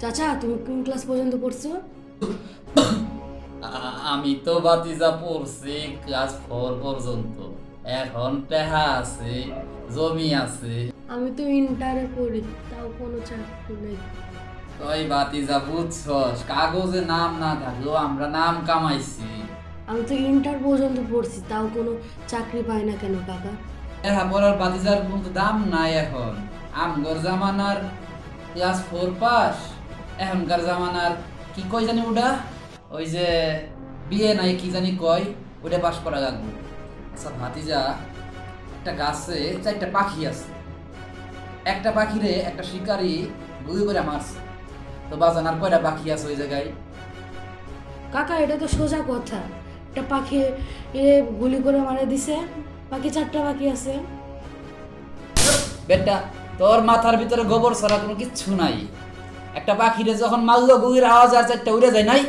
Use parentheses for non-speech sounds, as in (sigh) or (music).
চাচা তুমি কোন ক্লাস পর্যন্ত পড়ছো? (coughs) আমি তো বাতিজা পড়ছি ক্লাস ফোর পর্যন্ত। এখন টেহা আছে জমি আছে। আমি তো ইন্টারে পড়ি তাও কোনো চাকরি নেই। ওই বাতিজা বুঝছস কাগজে নাম না থাকলেও আমরা নাম কামাইছি। আমি তো ইন্টার পর্যন্ত পড়ছি তাও কোনো চাকরি পাই না কেন কাকা? টেহা পড়ার বাতিজার কিন্তু দাম নাই এখন। আমগর জামানার ক্লাস ফোর পাস এখনকার জামানার কি কই জানি ওটা? ওই যে বিয়ে নাই কি জানি কয় ওটা পাস করা লাগবে আচ্ছা ভাতিজা একটা গাছে চারটা পাখি আছে। একটা পাখিরে একটা শিকারি গুলি করে মারছে। তো বাজানার কয়টা পাখি আছে ওই জায়গায়? কাকা এটা তো সোজা কথা। একটা পাখি এ গুলি করে মারে দিছে বাকি চারটা পাখি আছে। বেটা তোর মাথার ভিতরে গোবর ছাড়া কোনো কিচ্ছু নাই। একটা পাখিরে যখন মারলো গুলির আওয়াজ আর চারটা উড়ে যায় নাই?